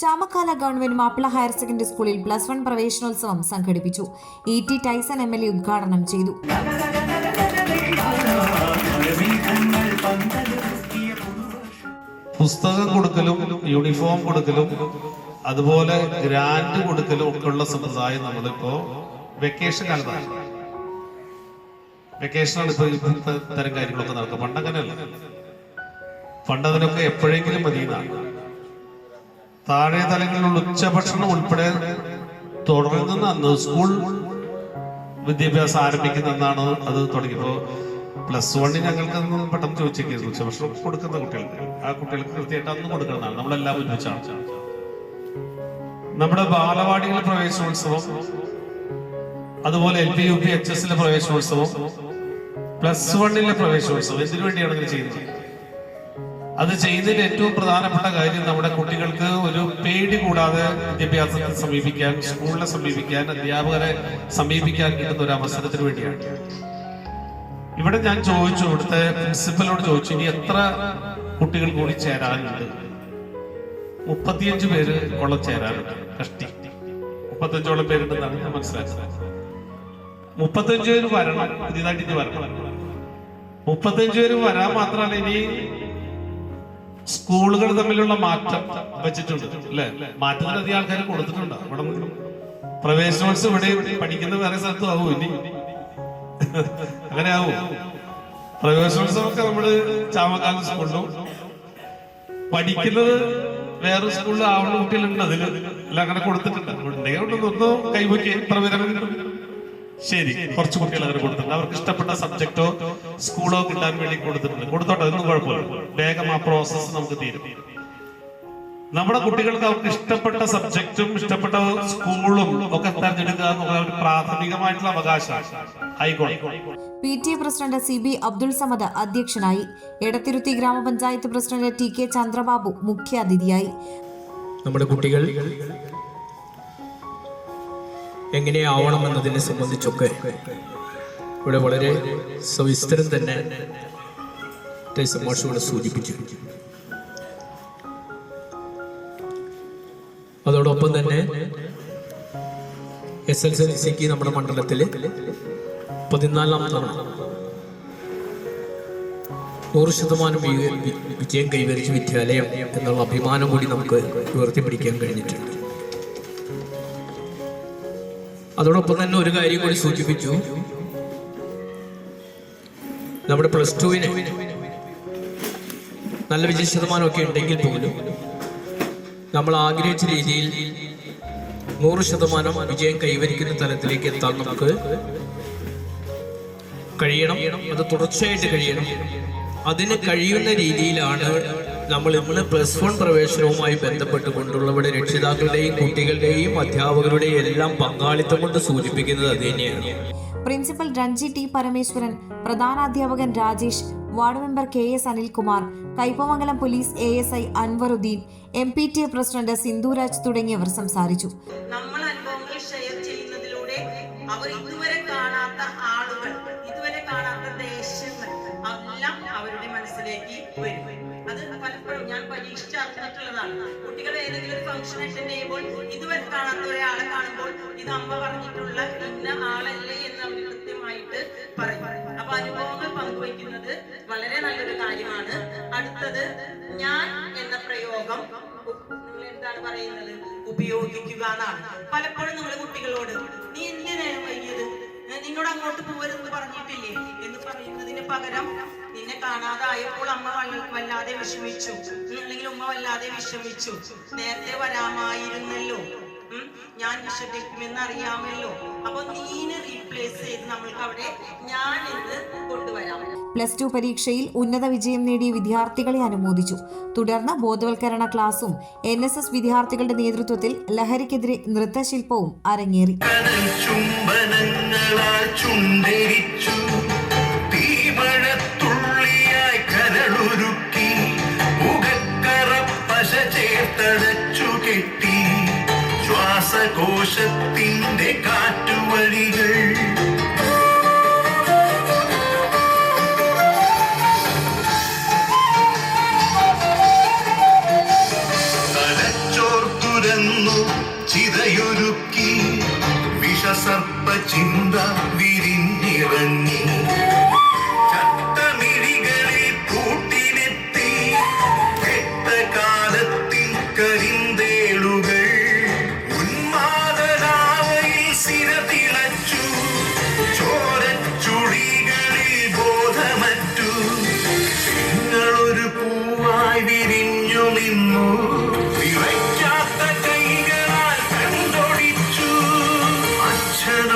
Chamakkala government Mappila higher secondary സ്കൂളിൽ plus one പ്രവേശനോത്സവം സംഘടിപ്പിച്ചു. E T Tyson M L A ഉദ്ഘാടനം ചെയ്തു. പുസ്തകം കൊടുക്കലും യൂണിഫോം കൊടുക്കലും അതുപോലെ ഗ്രാൻഡ് കൊടുക്കലും ഒക്കെ ഉള്ള സമ്പ്രദായം നമ്മളിപ്പോ വെക്കേഷൻ കാലത്താണ്. വെക്കേഷനാണ് ഇപ്പൊ ഇപ്പോഴത്തെ തരം കാര്യങ്ങളൊക്കെ നടക്കുക. പണ്ടങ്ങനെയല്ല. പണ്ട് അതിനൊക്കെ എപ്പോഴെങ്കിലും മതിയെന്നാണ്. താഴെ തലങ്ങളിലുള്ള ഉച്ചഭക്ഷണം ഉൾപ്പെടെ തുടങ്ങുന്ന അന്ന് സ്കൂൾ വിദ്യാഭ്യാസം ആരംഭിക്കുന്ന അന്നാണ് അത് തുടങ്ങിയപ്പോ പ്ലസ് വണ്ണിന് ഞങ്ങൾക്ക് പെട്ടെന്ന് ചോദിച്ചേക്കായിരുന്നു ഉച്ചഭക്ഷണം കൊടുക്കുന്ന കുട്ടികൾക്ക്. ആ കുട്ടികൾക്ക് കൃത്യമായിട്ട് അന്ന് കൊടുക്കുന്നതാണ്. നമ്മളെല്ലാം ഒരുമിച്ചാണ്. നമ്മുടെ ബാലവാടികളിലെ പ്രവേശനോത്സവം അതുപോലെ L P U P H എസിലെ പ്രവേശനോത്സവം പ്ലസ് വണ്ണിലെ പ്രവേശനോത്സവം. എന്തിനു വേണ്ടിയാണ് ചെയ്യുന്നത്? അത് ചെയ്യുന്നതിൽ ഏറ്റവും പ്രധാനപ്പെട്ട കാര്യം നമ്മുടെ കുട്ടികൾക്ക് ഒരു പേടി കൂടാതെ വിദ്യാഭ്യാസത്തെ സമീപിക്കാൻ സ്കൂളിനെ സമീപിക്കാൻ അധ്യാപകരെ സമീപിക്കാൻ കിട്ടുന്ന ഒരു അവസരത്തിന് വേണ്ടിയാണ്. ഇവിടെ ഞാൻ ചോദിച്ചു ഇവിടുത്തെ പ്രിൻസിപ്പലോട് ചോദിച്ചു ഇനി എത്ര കുട്ടികൾ കൂടി ചേരാനുണ്ട്? മുപ്പത്തിയഞ്ച് പേര് ഉള്ള ചേരാനുണ്ട് കഷ്ടി. മുപ്പത്തഞ്ചോളം പേരുണ്ടെന്നാണ് ഞാൻ മനസ്സിലാക്കുന്നത്. മുപ്പത്തഞ്ച് പേര് വരണം പുതിയതായിട്ട് ഇനി വരണം. മുപ്പത്തഞ്ച് പേര് വരാൻ മാത്രമല്ല ഇനി സ്കൂളുകൾ തമ്മിലുള്ള മാറ്റം വെച്ചിട്ടുണ്ട് അല്ലെ? മാറ്റത്തിന് അധികം ആൾക്കാർ കൊടുത്തിട്ടുണ്ട്. ഇവിടെ പ്രവേശനോത്സവം ഇവിടെ പഠിക്കുന്ന വേറെ സ്ഥലത്തും ആവും ഇനി. അങ്ങനെ ആവും. പ്രവേശനോത്സവമൊക്കെ നമ്മൾ ചാമക്കാല സ്കൂളിലും. പഠിക്കുന്നത് വേറെ സ്കൂളിൽ ആവുന്ന കുട്ടികളുണ്ട് അതിൽ അല്ല അങ്ങനെ കൊടുത്തിട്ടുണ്ട്. ഉണ്ടെങ്കിൽ ഒന്നും കൈപൊക്കി പ്രവചനം കിട്ടും. ശരി. കുറച്ച് കുട്ടികൾ അങ്ങനെ കൊടുത്തിട്ടുണ്ട്. അവർക്ക് ഇഷ്ടപ്പെട്ട സബ്ജക്റ്റോ സ്കൂളോ കിട്ടാൻ വേണ്ടി കൊടുത്തിട്ടുണ്ട്. കൊടുത്തോട്ടെ അതൊന്നും കുഴപ്പമില്ല. വേഗം ആ പ്രോസസ്സ് നമുക്ക് തീരും. നമ്മുടെ കുട്ടികൾക്ക് അവർക്ക് ഇഷ്ടപ്പെട്ട സബ്ജക്റ്റും ഇഷ്ടപ്പെട്ട സ്കൂളും ഒക്കെ തെരഞ്ഞെടുക്കുക എന്നുള്ള ഒരു പ്രാഥമികമായിട്ടുള്ള അവകാശമാണ്. ആയിക്കോട്ടെ. P T A president C B Abdul Samad അധ്യക്ഷനായി. എടത്തിരുത്തി ഗ്രാമപഞ്ചായത്ത് പ്രസിഡന്റ് ടി കെ ചന്ദ്രബാബു മുഖ്യാതിഥിയായി. നമ്മുടെ കുട്ടികൾ എങ്ങനെയാവണം എന്നതിനെ സംബന്ധിച്ചൊക്കെ ഇവിടെ വളരെ സവിസ്തരം തന്നെ ടൈസൺ മാഷ് ഇവിടെ സൂചിപ്പിച്ചു. അതോടൊപ്പം തന്നെ എസ് എൽ സി സിക്ക് നമ്മുടെ മണ്ഡലത്തിൽ പതിനാലാം തവണ നൂറ് ശതമാനം വിജയം കൈവരിച്ച വിദ്യാലയം എന്നുള്ള അഭിമാനം കൂടി നമുക്ക് ഉയർത്തിപ്പിടിക്കാൻ കഴിഞ്ഞിട്ടുണ്ട്. അതോടൊപ്പം തന്നെ ഒരു കാര്യം കൂടി സൂചിപ്പിച്ചു. നമ്മുടെ പ്ലസ് ടുവിന് നല്ല വിജയ ശതമാനമൊക്കെ ഉണ്ടെങ്കിൽ പോലും നമ്മൾ ആഗ്രഹിച്ച രീതിയിൽ നൂറ് ശതമാനം വിജയം കൈവരിക്കുന്ന തലത്തിലേക്ക് എത്താൻ നമുക്ക് കഴിയണം. അത് തുടർച്ചയായിട്ട് കഴിയണം. അതിന് കഴിയുന്ന രീതിയിലാണ് നമ്മൾ ഇന്ന് പ്ലസ് വൺ പ്രവേശനവുമായി ബന്ധപ്പെട്ടുകൊണ്ടുള്ളവരുടെ രക്ഷിതാക്കളുടെയും കുട്ടികളുടെയും അധ്യാപകരുടെയും എല്ലാം പങ്കാളിത്തം കൊണ്ട് സൂചിപ്പിക്കുന്നത് അത് തന്നെയാണ്. Principal Ranji T Parameswaran പ്രധാനാധ്യാപകൻ Rajesh ward member K S Anilkumar Kaipamangalam police A S I Anwaruddin M P T A president Sindhuraj തുടങ്ങിയവർ സംസാരിച്ചു. നമ്മൾ അനുഭവങ്ങൾ ഷെയർ ചെയ്യുന്നതിലൂടെ അവർ മനസ്സിലേക്ക് വരും. അത് പലപ്പോഴും ഞാൻ പരീക്ഷിച്ചറിഞ്ഞിട്ടുള്ളതാണ്. കുട്ടികൾ ഏതെങ്കിലും ഒരു ഫംഗ്ഷൻ അറ്റൻഡ് ചെയ്യുമ്പോൾ ഇതുവരെ കാണാത്ത ഒരാളെ കാണുമ്പോൾ ഇത് അമ്മ പറഞ്ഞിട്ടുള്ള ഇന്ന ആളല്ലേ എന്ന് അവർ കൃത്യമായിട്ട് പറയും. അപ്പൊ അനുഭവങ്ങൾ പങ്കുവയ്ക്കുന്നത് വളരെ നല്ലൊരു കാര്യമാണ്. അടുത്തത് ഞാൻ എന്ന പ്രയോഗം നിങ്ങൾ എന്താണ് പറയുന്നത്? ഉപയോഗിക്കുക എന്നാണ്. പലപ്പോഴും നിങ്ങൾ കുട്ടികളോട് നീ എന്തിനാണ് വൈകിയത്? നിന്നോട് അങ്ങോട്ട് പോകരുത് പറഞ്ഞിട്ടില്ലേ? എന്ന് പറയുന്നതിന് പകരം നിന്നെ കാണാതായപ്പോൾ അമ്മ വല്ലാതെ വിഷമിച്ചു. അല്ലെങ്കിൽ ഉമ്മ വല്ലാതെ വിഷമിച്ചു. നേരത്തെ വരാമായിരുന്നല്ലോ. ഉം, ഞാൻ വിഷമിക്കുമെന്ന് അറിയാമല്ലോ അപ്പൊ നീനെ റീപ്ലേസ് ചെയ്ത് നമ്മൾക്ക് അവിടെ ഞാൻ എന്ന് കൊണ്ടുവരാം. പ്ലസ് ടു പരീക്ഷയിൽ ഉന്നത വിജയം നേടിയ വിദ്യാർത്ഥികളെ അനുമോദിച്ചു. തുടർന്ന് ബോധവൽക്കരണ ക്ലാസും എൻ എസ് എസ് വിദ്യാർത്ഥികളുടെ നേതൃത്വത്തിൽ ലഹരിക്കെതിരെ നൃത്തശില്പവും അരങ്ങേറി. കടൽ ചുംബനങ്ങളാൽ ചുണ്ടരിച്ചു. ശ്വാസകോശത്തിന്റെ കാറ്റുവഴികൾ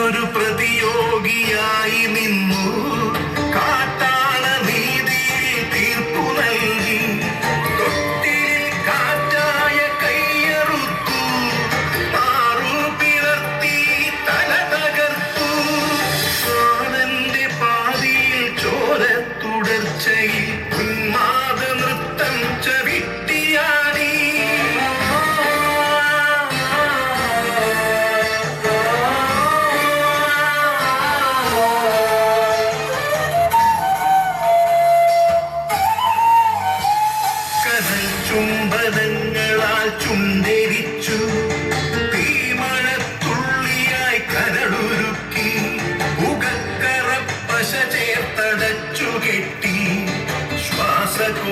ഒരു പ്രതിയോഗിയായി നിന്ന്.